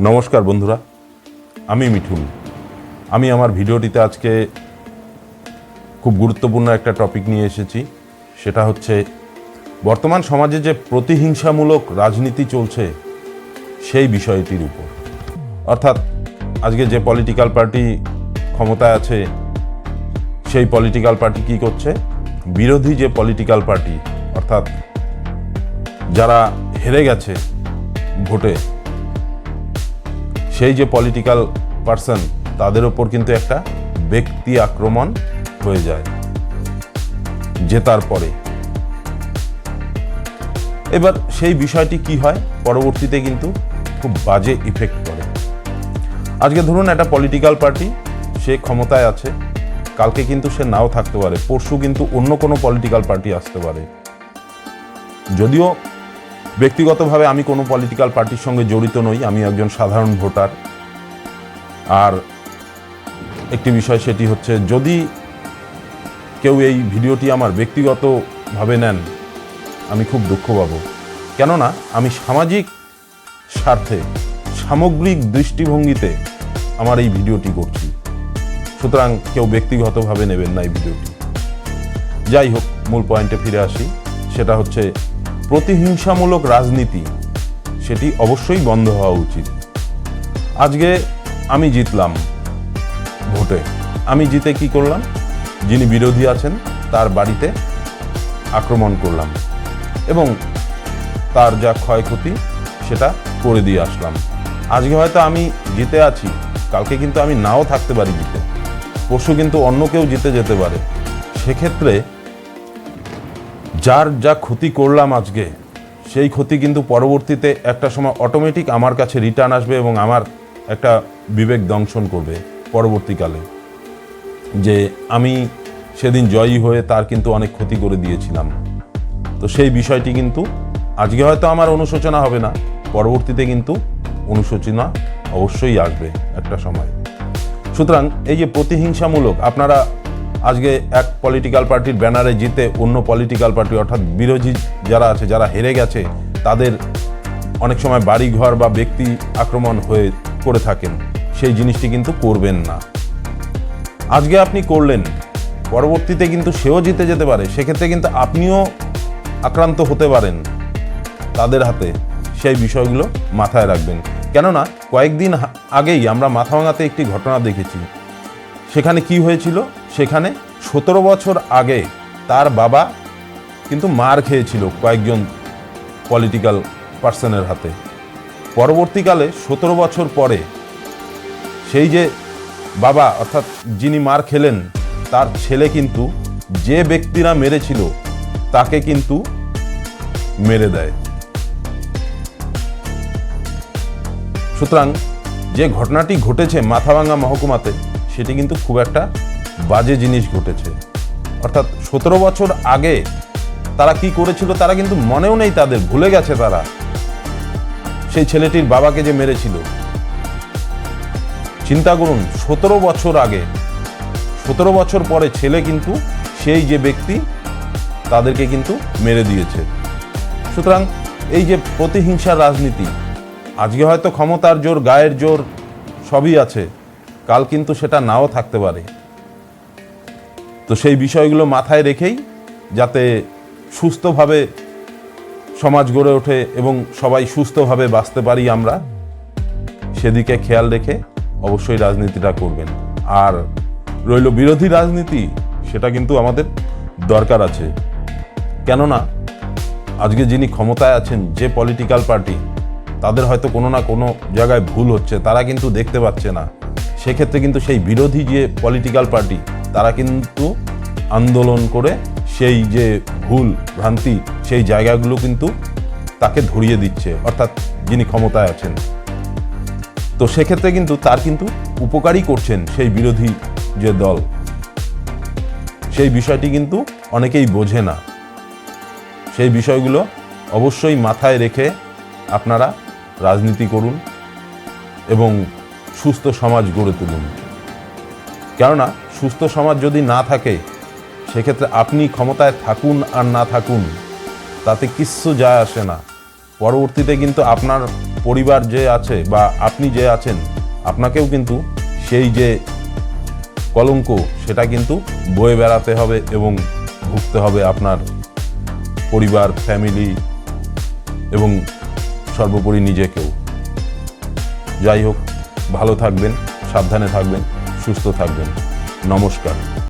নমস্কার বন্ধুরা, আমি মিঠুন। আমি আমার ভিডিওটিতে আজকে খুব গুরুত্বপূর্ণ একটা টপিক নিয়ে এসেছি, সেটা হচ্ছে বর্তমান সমাজে যে প্রতিহিংসামূলক রাজনীতি চলছে, সেই বিষয়টির উপর। অর্থাৎ আজকে যে পলিটিক্যাল পার্টি ক্ষমতায় আছে, সেই পলিটিক্যাল পার্টি কি করছে? বিরোধী যে পলিটিক্যাল পার্টি অর্থাৎ যারা হেরে গেছে ভোটে সেই যে পলিটিক্যাল পার্সন তাদের ওপর কিন্তু একটা ব্যক্তি আক্রমণ হয়ে যায়, জেতার পরে। এবার সেই বিষয়টি কি হয়, পরবর্তীতে কিন্তু খুব বাজে ইফেক্ট করে। আজকে ধরুন একটা পলিটিক্যাল পার্টি সে ক্ষমতায় আছে, কালকে কিন্তু সে নাও থাকতে পারে, পরশু কিন্তু অন্য কোনো পলিটিক্যাল পার্টি আসতে পারে। যদিও ব্যক্তিগতভাবে আমি কোনো পলিটিক্যাল পার্টির সঙ্গে জড়িত নই, আমি একজন সাধারণ ভোটার। আর একটি বিষয় সেটি হচ্ছে, যদি কেউ এই ভিডিওটি আমার ব্যক্তিগতভাবে নেন, আমি খুব দুঃখ পাব। কেননা, আমি সামাজিক স্বার্থে, সামগ্রিক দৃষ্টিভঙ্গিতে আমার এই ভিডিওটি করছি। সুতরাং কেউ ব্যক্তিগতভাবে নেবেন না এই ভিডিওটি। যাই হোক, মূল পয়েন্টে ফিরে আসি। সেটা হচ্ছে প্রতিহিংসামূলক রাজনীতি, সেটি অবশ্যই বন্ধ হওয়া উচিত। আজকে আমি জিতলাম ভোটে। আমি জিতে কি করলাম? যিনি বিরোধী আছেন, তার বাড়িতে আক্রমণ করলাম এবং তার যা ক্ষয়ক্ষতি, সেটা করে দিয়ে আসলাম। আজকে হয়তো আমি জিতে আছি, কালকে কিন্তু আমি নাও থাকতে পারি জিতে। পরশু কিন্তু অন্য কেউ জিতে যেতে পারে। সেক্ষেত্রে যার যা ক্ষতি করলাম আজকে, সেই ক্ষতি কিন্তু পরবর্তীতে একটা সময় অটোমেটিক আমার কাছে রিটার্ন আসবে এবং আমার একটা বিবেক দংশন করবে পরবর্তীকালে। যে আমি সেদিন জয়ী হয়ে তার কিন্তু অনেক ক্ষতি করে দিয়েছিলাম। তো সেই বিষয়টি কিন্তু আজকে হয়তো আমার অনুশোচনা হবে না, পরবর্তীতে কিন্তু অনুশোচনা অবশ্যই আসবে একটা সময়। সুতরাং এই যে প্রতিহিংসামূলক, আপনারা আজকে এক পলিটিক্যাল পার্টির ব্যানারে জিতে অন্য পলিটিক্যাল পার্টি অর্থাৎ বিরোধী যারা আছে, যারা হেরে গেছে, তাদের অনেক সময় বাড়ি ঘর বা ব্যক্তি আক্রমণ হয়ে করে থাকেন। সেই জিনিসটি কিন্তু করবেন না। আজকে আপনি করলেন, পরবর্তীতে কিন্তু সেও জিতে যেতে পারে। সেক্ষেত্রে কিন্তু আপনিও আক্রান্ত হতে পারেন তাদের হাতে। সেই বিষয়গুলো মাথায় রাখবেন। কেননা, কয়েকদিন আগেই আমরা মাথাভাঙাতে একটি ঘটনা দেখেছি। সেখানে কি হয়েছিল? সেখানে সতেরো বছর আগে তার বাবা কিন্তু মার খেয়েছিল কয়েকজন পলিটিক্যাল পার্সনের হাতে। পরবর্তীকালে সতেরো বছর পরে সেই যে বাবা, অর্থাৎ যিনি মার খেলেন, তার ছেলে কিন্তু যে ব্যক্তিরা মেরেছিল, তাকে কিন্তু মেরে দেয়। সুতরাং যে ঘটনাটি ঘটেছে মাথাভাঙ্গা মহকুমাতে, সেটি কিন্তু খুব একটা বাজে জিনিস ঘটেছে। অর্থাৎ সতেরো বছর আগে তারা কি করেছিল তারা কিন্তু মনেও নেই তাদের, ভুলে গেছে তারা। সেই ছেলেটির বাবাকে যে মেরেছিল। চিন্তা করুন, সতেরো বছর আগে, সতেরো বছর পরে ছেলে কিন্তু সেই যে ব্যক্তি, তাদেরকে কিন্তু মেরে দিয়েছে। সুতরাং এই যে প্রতিহিংসার রাজনীতি, আজকে হয়তো ক্ষমতার জোর, গায়ের জোর সবই আছে, কাল কিন্তু সেটা নাও থাকতে পারে। তো সেই বিষয়গুলো মাথায় রেখেই যাতে সুস্থভাবে সমাজ গড়ে ওঠে এবং সবাই সুস্থভাবে বাঁচতে পারি আমরা, সেদিকে খেয়াল রেখে অবশ্যই রাজনীতিটা করবেন। আর রইল বিরোধী রাজনীতি, সেটা কিন্তু আমাদের দরকার আছে। কেননা, আজকে যিনি ক্ষমতায় আছেন, যে পলিটিক্যাল পার্টি তাদের হয়তো কোনো না কোনো জায়গায় ভুল হচ্ছে, তারা কিন্তু দেখতে পাচ্ছে না। সেক্ষেত্রে কিন্তু সেই বিরোধী যে পলিটিক্যাল পার্টি তারা কিন্তু আন্দোলন করে সেই যে ভুল ভ্রান্তি, সেই জায়গাগুলো কিন্তু তাকে ধরিয়ে দিচ্ছে, অর্থাৎ যিনি ক্ষমতায় আছেন। তো সেক্ষেত্রে কিন্তু তার কিন্তু উপকারই করছেন সেই বিরোধী যে দল। সেই বিষয়টি কিন্তু অনেকেই বোঝে না। সেই বিষয়গুলো অবশ্যই মাথায় রেখে আপনারা রাজনীতি করুন এবং সুস্থ সমাজ গড়ে তুলুন। কেননা সুস্থ সমাজ যদি না থাকে, সেক্ষেত্রে আপনি ক্ষমতায় থাকুন আর না থাকুন, তাতে কিচ্ছু যায় আসে না। পরবর্তীতে কিন্তু আপনার পরিবার যে আছে বা আপনি যে আছেন, আপনাকেও কিন্তু সেই যে কলঙ্ক, সেটা কিন্তু বয়ে বেড়াতে হবে এবং ভুগতে হবে আপনার পরিবার, ফ্যামিলি এবং সর্বোপরি নিজেকেও। যাই হোক, ভালো থাকবেন, সাবধানে থাকবেন, সুস্থ থাকবেন। নমস্কার।